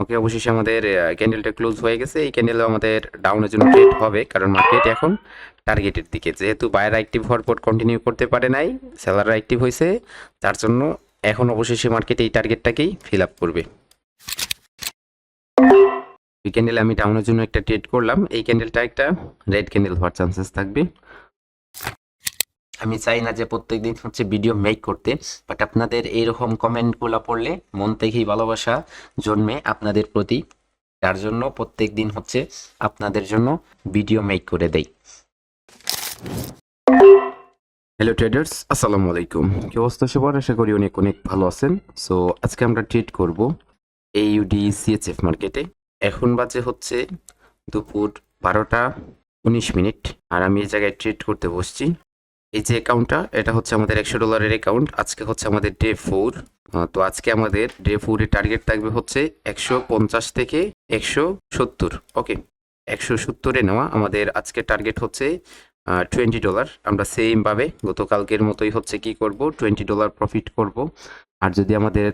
ওকে, অবশেষে আমাদের ক্যান্ডেলটা ক্লোজ হয়ে গেছে। এই ক্যান্ডেলও আমাদের ডাউনের জন্য ট্রেড হবে, কারণ মার্কেট এখন টার্গেটের দিকে। যেহেতু বায়ার অ্যাক্টিভ হওয়ার পর কন্টিনিউ করতে পারে নাই সেলাররা অ্যাক্টিভ হয়েছে, তার জন্য এখন অবশেষে মার্কেট এই টার্গেটটাকেই ফিল আপ করবে। এই ক্যান্ডেলে আমি ডাউনের জন্য একটা ট্রেড করলাম। এই ক্যান্ডেলটা একটা রেড ক্যান্ডেল হওয়ার চান্সেস থাকবে। আমি চাই না যে প্রত্যেকদিন হচ্ছে ভিডিও মেক করতে বাট আপনাদের এইরকম কমেন্টগুলো পড়লে মন থেকেই ভালোবাসা জন্মে আপনাদের প্রতি। তার জন্য প্রত্যেক দিন হচ্ছে আপনাদের জন্য ভিডিও মেক করে দেই। হ্যালো ট্রেডার্স আসসালামু আলাইকুম। কি অবস্থা সবার? আশা করি অনেক অনেক ভালো আছেন। সো আজকে আমরা ট্রেড করব এইউডি সিএচএফ মার্কেটে এখন বাজে হচ্ছে দুপুর বারোটা উনিশ মিনিট, আর আমি এই জায়গায় ট্রেড করতে বসছি। এই যে অ্যাকাউন্টটা এটা হচ্ছে আমাদের একশো ডলারের অ্যাকাউন্ট আজকে হচ্ছে আমাদের ডে ফোর তো আজকে আমাদের ডে ফোরের টার্গেট থাকবে হচ্ছে একশো পঞ্চাশ থেকে একশো সত্তর ওকে একশো সত্তরে নেওয়া আমাদের আজকে টার্গেট হচ্ছে টোয়েন্টি ডলার আমরা সেমভাবে গতকালকের মতোই হচ্ছে কি করব টোয়েন্টি ডলার প্রফিট করব। আর যদি আমাদের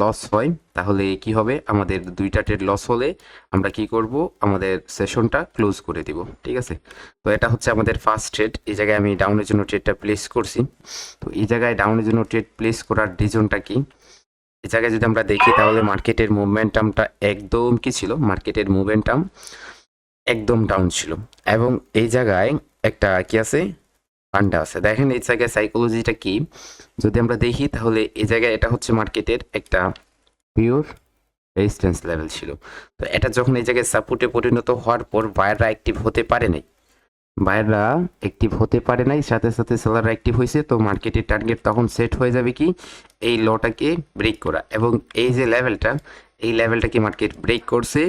লস হয়, তাহলে কি হবে? আমাদের দুইটা ট্রেড লস হলে আমরা কি করব? আমাদের সেশনটা ক্লোজ করে দিব, ঠিক আছে? তো এটা হচ্ছে আমাদের ফার্স্ট ট্রেড এই জায়গায় আমি ডাউনের জন্য ট্রেডটা প্লেস করছি। তো এই জায়গায় ডাউনের জন্য ট্রেড প্লেস করার রিজনটা কি? এই জায়গায় যদি আমরা দেখি, তাহলে মার্কেটের মুভমেন্টামটা একদম কি ছিল? মার্কেটের মুভমেন্টাম একদম ডাউন ছিল। এবং এই জায়গায় একটা কি আছে? পান্ডা আছে। দেখেন এই জায়গায় সাইকোলজিটা কি? যদি আমরা দেখি, তাহলে এই জায়গায় এটা হচ্ছে মার্কেটের একটা পিওর রেজিস্ট্যান্স লেভেল ছিল। তো এটা যখন এই জায়গায় সাপোর্টে পরিণত হওয়ার পর বায়াররা অ্যাক্টিভ হতে পারে নাই। বায়াররা অ্যাক্টিভ হতে পারে নাই, সাথে সাথে সেলাররা অ্যাক্টিভ হয়েছে, তো মার্কেটের টার্গেট তখন সেট হয়ে যাবে কি? এই লটাকে ব্রেক করা। এবং এই যে লেভেলটা এই লেভেলটাকে মার্কেট ব্রেক করছে,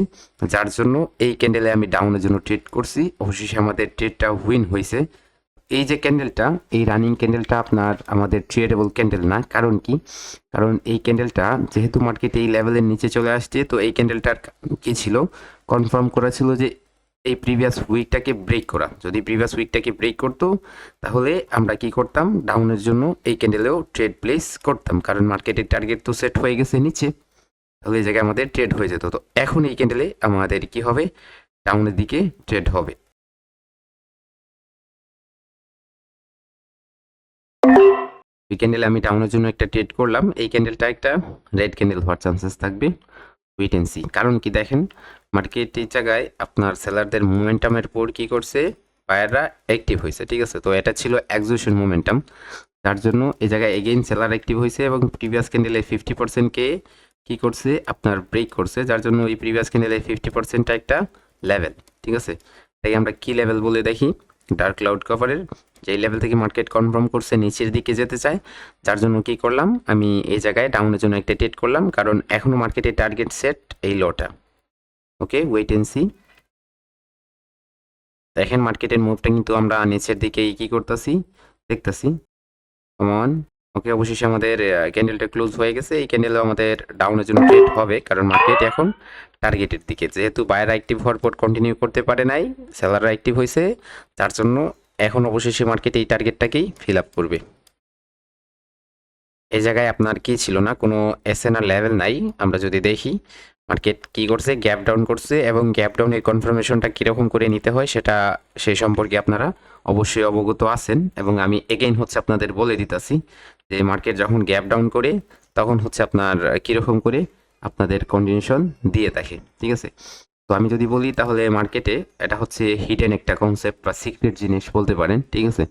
যার জন্য এই ক্যান্ডেলে আমি ডাউনের জন্য ট্রেড করছি। অবশেষে আমাদের ট্রেডটা উইন হয়েছে। এই যে ক্যান্ডেলটা এই রানিং ক্যান্ডেলটা আপনার আমাদের ট্রেডেবল ক্যান্ডেল না। কারণ কি? কারণ এই ক্যান্ডেলটা যেহেতু মার্কেট এই লেভেলের নিচে চলে আসছে, তো এই ক্যান্ডেলটার কি ছিল? কনফার্ম করা ছিল যে এই প্রিভিয়াস উইকটাকে ব্রেক করা। যদি প্রিভিয়াস উইকটাকে ব্রেক করতো, তাহলে আমরা কি করতাম? ডাউনের জন্য এই ক্যান্ডেলেও ট্রেড প্লেস করতাম। কারণ মার্কেটের টার্গেট তো সেট হয়ে গেছে নিচে। তাহলে এই জায়গায় আমাদের ট্রেড হয়ে যেত। তো এখন এই ক্যান্ডেলে আমাদের কি হবে? ডাউনের দিকে ট্রেড হবে। এই ক্যান্ডেলে আমি ডাউনের জন্য একটা ট্রেড করলাম। এই ক্যান্ডেলটা একটা রেড ক্যান্ডেল হওয়ার চান্সেস থাকবে। ওয়েট এন্ড সি কারণ কি দেখেন মার্কেট এই জায়গায় আপনার সেলারদের মোমেন্টামের পর কি করছে? বায়াররা অ্যাক্টিভ হয়েছে, ঠিক আছে? তো এটা ছিল এক্সিবিশন মোমেন্টাম তার জন্য এই জায়গায় এগেইন সেলার অ্যাক্টিভ হয়েছে এবং প্রিভিয়াস ক্যান্ডেলে ফিফটি পার্সেন্টকে কী করছে? আপনার ব্রেক করছে, যার জন্য এই প্রিভিয়াস ক্যান্ডেলে ফিফটি পার্সেন্টটা একটা লেভেল ঠিক আছে? তাই আমরা কি লেভেল বলে দেখি? ডার্ক ক্লাউড কভারের যেই লেভেল থেকে মার্কেট কনফার্ম করছে, নিচের দিকে যেতে চায়, যার জন্য কি করলাম, আমি এই জায়গায় ডাউনের জন্য একটা টেট করলাম, কারণ এখনও মার্কেটের টার্গেট সেট এই লোটা ওকে ওয়েট এন্ড সি দেখেন মার্কেটের মুভটা কিন্তু আমরা নিচের দিকেই কি করতেছি, দেখতেছি। কমন ওকে, অবশেষে আমাদের ক্যান্ডেলটা ক্লোজ হয়ে গেছে। এই ক্যান্ডেল আমাদের ডাউনের জন্য ট্রেড হবে, কারণ মার্কেট এখন টার্গেটের দিকে। যেহেতু বায়ার অ্যাক্টিভ হওয়ার পর কন্টিনিউ করতে পারে নাই সেলাররা অ্যাক্টিভ হয়েছে তার জন্য এখন অবশেষে মার্কেট এই টার্গেটটাকেই ফিল আপ করবে। এই জায়গায় আপনার কি ছিল না? কোনো এসএনআর লেভেল নাই, আমরা যদি দেখি মার্কেট কি করছে? গ্যাপ ডাউন করছে এবং গ্যাপ ডাউনের কনফার্মেশনটা কীরকম করে নিতে হয় সেটা সেই সম্পর্কে আপনারা অবশ্যই অবগত আছেন এবং আমি এগেইন হচ্ছে আপনাদের বলে দিতেছি যে মার্কেট যখন গ্যাপ ডাউন করে তখন হচ্ছে আপনার কীরকম করে আপনাদের কন্ডিশন দিয়ে থাকে, ঠিক আছে? তো আমি যদি বলি তাহলে মার্কেটে এটা হচ্ছে হিডেন একটা কনসেপ্ট বা সিক্রেট জিনিস বলতে পারেন, ঠিক আছে?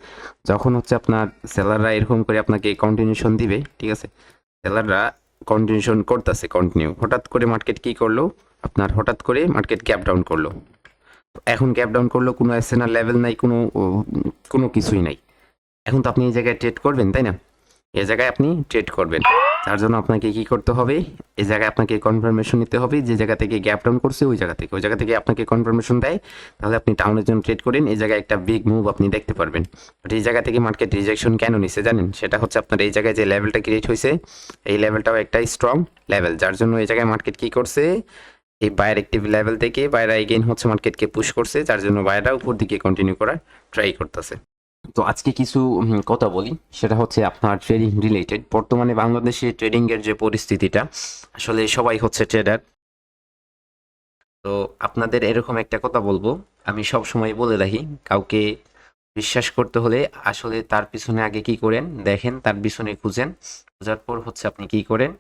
যখন হচ্ছে আপনার সেলাররা এরকম করে আপনাকে কন্টিনিউশন দিবে, ঠিক আছে? সেলাররা কন্টিনিউশন করতেছে কন্টিনিউ হঠাৎ করে মার্কেট কি করল? আপনার হঠাৎ করে মার্কেট গ্যাপ ডাউন করল। এখন গ্যাপ ডাউন করল, কোনো এসএনআর লেভেল নাই, কোনো কোনো কিছুই নাই। এখন তো আপনি এই জায়গায় ট্রেড করবেন, তাই না? এ জায়গায় আপনি ট্রেড করবেন। তার জন্য আপনাকে কি করতে হবে? এই জায়গায় আপনাকে কনফার্মেশন নিতে হবে যে জায়গা থেকে গ্যাপ ডাউন করছে, ওই জায়গা থেকে। ওই জায়গা থেকে আপনাকে কনফার্মেশন দেয়। তাহলে আপনি টাউনের জন্য ট্রেড করেন। এই জায়গায় একটা বিগ মুভ আপনি দেখতে পারবেন। বাট এই জায়গা থেকে মার্কেট রিজেকশন কেন নিছে জানেন? সেটা হচ্ছে আপনার এই জায়গায় যে লেভেলটা ক্রিয়েট হয়েছে, এই লেভেলটাও একটা স্ট্রং লেভেল যার জন্য এই জায়গায় মার্কেট কি করছে? এই বায়ার অ্যাক্টিভ লেভেল থেকে বায়রা এগেইন হচ্ছে মার্কেটকে পুশ করছে, যার জন্য বায়রা উপর দিকে কন্টিনিউ করার ট্রাই করতেছে। তো আজকে কিছু কথা বলি। সেটা হচ্ছে আপনার ট্রেডিং রিলেটেড বর্তমানে বাংলাদেশে ট্রেডিং এর যে পরিস্থিতিটা, আসলে সবাই হচ্ছে ট্রেডার তো আপনাদের এরকম একটা কথা বলব। আমি সব সময় বলে রাখি, কাউকে বিশ্বাস করতে হলে আসলে তার পিছনে আগে কি করেন, দেখেন, তার পিছনে খুঁজেন। খোঁজার পর হচ্ছে আপনি কি করেন,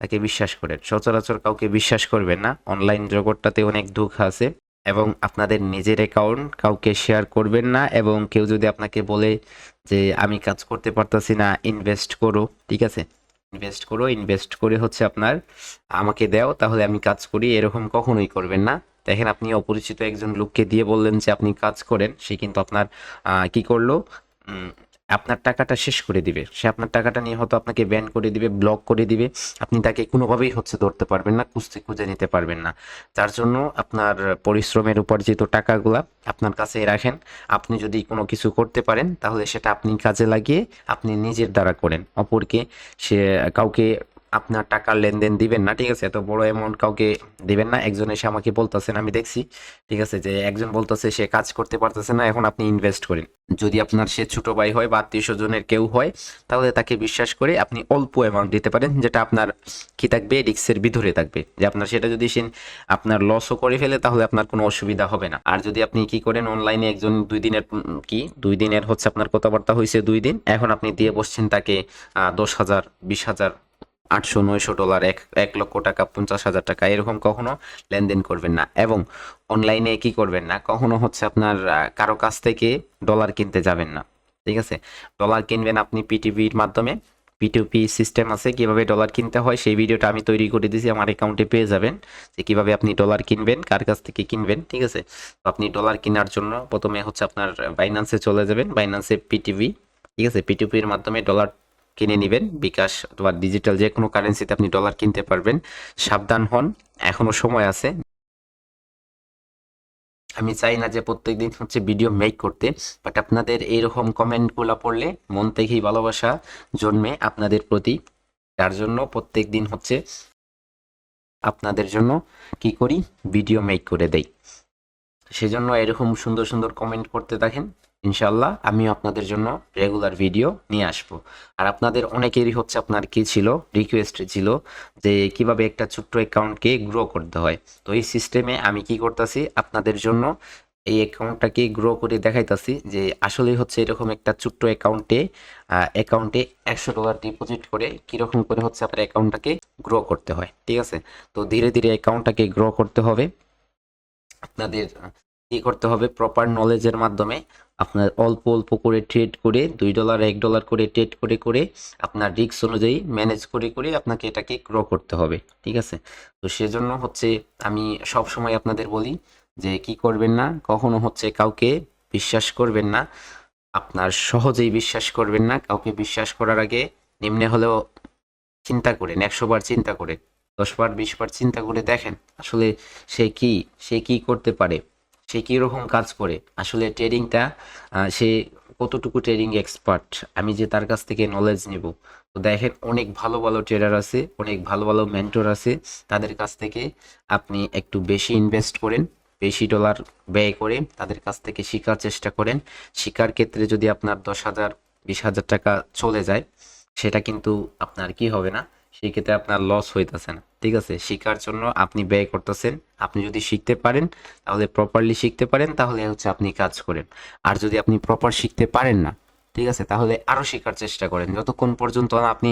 তাকে বিশ্বাস করেন। সচরাচর কাউকে বিশ্বাস করবেন না। অনলাইন জগৎটাতে অনেক দুঃখ আছে। এবং আপনাদের নিজের অ্যাকাউন্ট কাউকে শেয়ার করবেন না এবং কেউ যদি আপনাকে বলে যে, আমি কাজ করতে পারতাছি না ইনভেস্ট করো। ঠিক আছে? ইনভেস্ট করো ইনভেস্ট করে হচ্ছে আপনার আমাকে দাও, তাহলে আমি কাজ করি। এরকম কখনোই করবেন না। দেখেন, আপনি অপরিচিত একজন লোককে দিয়ে বললেন যে, আপনি কাজ করেন। সে কিন্তু আপনার কি করল? আপনার টাকাটা শেষ করে দিবে। সে আপনার টাকাটা নিয়ে হয়তো আপনাকে ব্যান করে দিবে ব্লক করে দিবে। আপনি তাকে কোনোভাবেই হচ্ছে ধরতে পারবেন না কুস্তি খুঁজে নিতে পারবেন না। যার জন্য আপনার পরিশ্রমের উপার্জিত টাকাগুলা আপনার কাছে রাখেন, আপনি যদি কোনো কিছু করতে পারেন, তাহলে সেটা আপনি কাজে লাগিয়ে আপনি নিজের দ্বারা করেন। অপরকে সে কাউকে আপনার টাকার লেনদেন দিবেন না, ঠিক আছে? এত বড় অ্যামাউন্ট কাউকে দিবেন না। একজন এসে আমাকে বলতেছেন, আমি দেখছি, ঠিক আছে? যে একজন বলতেছে, সে কাজ করতে পারতেছে না, এখন আপনি ইনভেস্ট করেন। যদি আপনার সে ছোট ভাই হয় বা আত্মীয় স্বজনের কেউ হয়, তাহলে তাকে বিশ্বাস করে আপনি অল্প অ্যামাউন্ট দিতে পারেন, যেটা আপনার কি থাকবে? রিক্সের ভিতরে থাকবে। যে আপনার সেটা যদি সে আপনার লসও করে ফেলে, তাহলে আপনার কোনো অসুবিধা হবে না। আর যদি আপনি কি করেন অনলাইনে একজন দুই দিনের, কি? দুই দিনের হচ্ছে আপনার কথাবার্তা হয়েছে দুই দিন। এখন আপনি দিয়ে বসছেন তাকে দশ হাজার, বিশ হাজার আটশো নয়শো ডলার, এক এক লক্ষ টাকা, পঞ্চাশ হাজার টাকা, এরকম কখনো লেনদেন করবেন না। এবং অনলাইনে কি করবেন না? কখনো হচ্ছে আপনার কারও কাছ থেকে ডলার কিনতে যাবেন না। ঠিক আছে? ডলার কিনবেন আপনি পিটিভির মাধ্যমে। পিটুপি সিস্টেম আছে কীভাবে ডলার কিনতে হয়, সেই ভিডিওটা আমি তৈরি করে দিয়েছি আমার অ্যাকাউন্টে পেয়ে যাবেন যে কীভাবে আপনি ডলার কিনবেন, কার কাছ থেকে কিনবেন, ঠিক আছে? তো আপনি ডলার কেনার জন্য প্রথমে হচ্ছে আপনার বাইন্যান্সে চলে যাবেন বাইন্যান্সে পিটিভি ঠিক আছে? পিটিভির মাধ্যমে ডলার কিনে নেবেন। বিকাশ অথবা ডিজিটাল যে কোনো কারেন্সিতে আপনি ডলার কিনতে পারবেন। সাবধান হন এখনও সময় আছে। আমি চাই না যে প্রত্যেকদিন হচ্ছে ভিডিও মেক করতে বাট আপনাদের এইরকম কমেন্টগুলো পড়লে মন থেকেই ভালোবাসা জন্মে আপনাদের প্রতি। তার জন্য প্রত্যেক দিন হচ্ছে আপনাদের জন্য কি করি? ভিডিও মেক করে দেই। সেজন্য এরকম সুন্দর সুন্দর কমেন্ট করতে থাকেন। ইনশাল্লাহ আমি আপনাদের জন্য রেগুলার ভিডিও নিয়ে আসব। আর আপনাদের অনেকেরই হচ্ছে আপনার কি ছিল? রিকোয়েস্ট ছিল যে কীভাবে একটা ছোট্ট অ্যাকাউন্টকে গ্রো করতে হয়। তো এই সিস্টেমে আমি কি করতেছি? আপনাদের জন্য এই অ্যাকাউন্টটাকে গ্রো করে দেখাইতাছি যে আসলেই হচ্ছে এরকম একটা ছোট্ট অ্যাকাউন্টে অ্যাকাউন্টে একশো ডলার ডিপোজিট করে কীরকম করে হচ্ছে আপনার অ্যাকাউন্টটাকে গ্রো করতে হয়। ঠিক আছে? তো ধীরে ধীরে অ্যাকাউন্টটাকে গ্রো করতে হবে। আপনাদের কি করতে হবে প্রপার নলেজের মাধ্যমে। আপনার অল্প অল্প করে ট্রেড করে, দুই ডলার এক ডলার করে ট্রেড করে করে আপনার রিস্ক অনুযায়ী ম্যানেজ করে করে আপনাকে এটাকে গ্রো করতে হবে, ঠিক আছে? তো সেজন্য হচ্ছে আমি সব সময় আপনাদের বলি যে কি করবেন না, কখনো হচ্ছে কাউকে বিশ্বাস করবেন না, আপনার সহজেই বিশ্বাস করবেন না, কাউকে বিশ্বাস করার আগে নিম্নে হলেও চিন্তা করেন, একশো বার চিন্তা করে দশ বার, বিশ বার চিন্তা করে দেখেন আসলে সে কি সে কি করতে পারে। সে কীরকম কাজ করে? আসলে ট্রেডিংটা সে কতটুকু ট্রেডিং এক্সপার্ট আমি যে তার কাছ থেকে নলেজ নেব। তো দেখেন, অনেক ভালো ভালো ট্রেডার আছে, অনেক ভালো ভালো মেন্টর আছে। তাদের কাছ থেকে আপনি একটু বেশি ইনভেস্ট করেন, বেশি ডলার ব্যয় করে তাদের কাছ থেকে শেখার চেষ্টা করেন। শেখার ক্ষেত্রে যদি আপনার দশ হাজার, বিশ হাজার টাকা চলে যায়, সেটা কিন্তু আপনার কি হবে না? সেই ক্ষেত্রে আপনার লস হইতেছে না। ঠিক আছে? শেখার জন্য আপনি ব্যয় করতেছেন। আপনি যদি শিখতে পারেন, তাহলে প্রপারলি শিখতে পারেন, তাহলে হচ্ছে আপনি কাজ করেন। আর যদি আপনি প্রপার শিখতে পারেন না, ঠিক আছে? তাহলে আরও শেখার চেষ্টা করেন। যতক্ষণ পর্যন্ত আপনি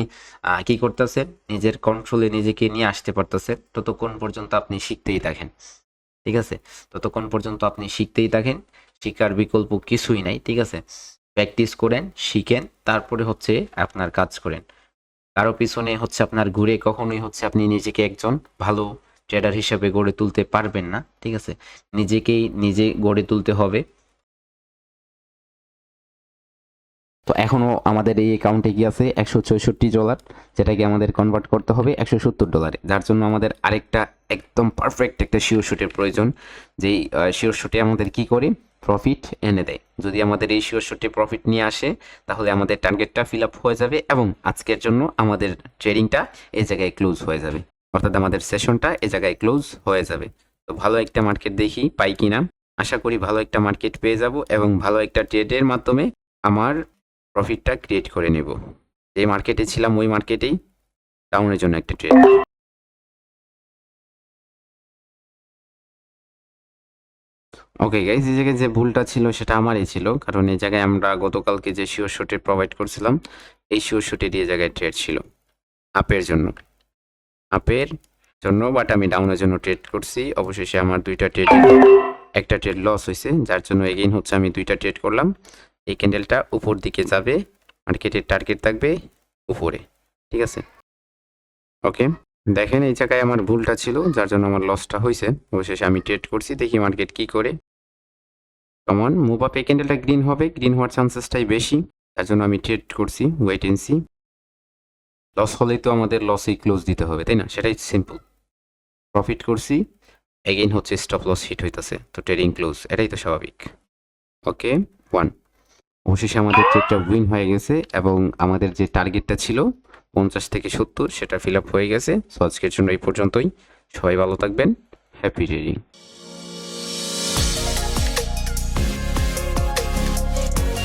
কি করতেছেন? নিজের কন্ট্রোলে নিজেকে নিয়ে আসতে পারতেছেন, ততক্ষণ পর্যন্ত আপনি শিখতেই থাকেন। ঠিক আছে? ততক্ষণ পর্যন্ত আপনি শিখতেই থাকেন। শিখার বিকল্প কিছুই নাই, ঠিক আছে? প্র্যাকটিস করেন, শিখেন, তারপরে হচ্ছে আপনার কাজ করেন। কারও পিছনে হচ্ছে আপনার ঘুরে কখনোই হচ্ছে আপনি নিজেকে একজন ভালো ট্রেডার হিসেবে গড়ে তুলতে পারবেন না, ঠিক আছে? নিজেকেই নিজে গড়ে তুলতে হবে। তো এখনও আমাদের এই অ্যাকাউন্টে কি আছে? একশো চৌষট্টি ডলার যেটাকে আমাদের কনভার্ট করতে হবে একশো সত্তর ডলারে যার জন্য আমাদের আরেকটা একদম পারফেক্ট একটা শিওর শুটের প্রয়োজন, যেই শিওর শুটে আমাদের কি করে? প্রফিট এনে দেয়। যদি আমাদের এই শিওর শুটে প্রফিট নিয়ে আসে, তাহলে আমাদের টার্গেটটা ফিল আপ হয়ে যাবে এবং আজকের জন্য আমাদের ট্রেডিংটা এই জায়গায় ক্লোজ হয়ে যাবে। অর্থাৎ আমাদের সেশনটা এই জায়গায় ক্লোজ হয়ে যাবে। তো ভালো একটা মার্কেট দেখি পাই কিনা। আশা করি ভালো একটা মার্কেট পেয়ে যাব এবং ভালো একটা ট্রেডের মাধ্যমে আমার প্রফিটটা ক্রিয়েট করে নেব। যে মার্কেটে ছিলাম, ওই মার্কেটেই ডাউনের জন্য একটা ট্রেড ওকে গাইজ এই জায়গায় যে ভুলটা ছিল সেটা আমারই ছিল, কারণ এই জায়গায় আমরা গতকালকে যে শিওর শুটে প্রোভাইড করছিলাম, এই শিওর শুটে দিয়ে জায়গায় ট্রেড ছিল। আপের জন্য। আপের জন্য বাট আমি ডাউনের জন্য ট্রেড করছি। অবশেষে আমার দুইটা ট্রেড একটা ট্রেড লস হয়েছে, যার জন্য এগেইন হচ্ছে আমি দুইটা ট্রেড করলাম। এই ক্যান্ডেলটা উপর দিকে যাবে মার্কেটের টার্গেট থাকবে উপরে, ঠিক আছে? ওকে দেখেন এই জায়গায় আমার ভুলটা ছিল, যার জন্য আমার লসটা হয়েছে। অবশেষে আমি ট্রেড করছি, দেখি মার্কেট কি করে। কমন? মুভ আপ এই ক্যান্ডেলটা গ্রিন হবে গ্রিন হওয়ার চান্সেসটাই বেশি। তার জন্য আমি ট্রেড করছি ওয়েট এন্ড সি লস হলেই তো আমাদের লসেই ক্লোজ দিতে হবে, তাই না? সেটাই সিম্পল প্রফিট করছি এগেইন হচ্ছে স্টপ লস হিট হইতেছে, তো ট্রেডিং ক্লোজ এটাই তো স্বাভাবিক। ওকে ওয়ান অবশেষে আমাদের ট্রেডটা উইন হয়ে গেছে, এবং আমাদের যে টার্গেটটা ছিল, পঞ্চাশ থেকে সত্তর, সেটা ফিল আপ হয়ে গেছে। সো আজকের জন্য এই পর্যন্তই। সবাই ভালো থাকবেন। Happy trading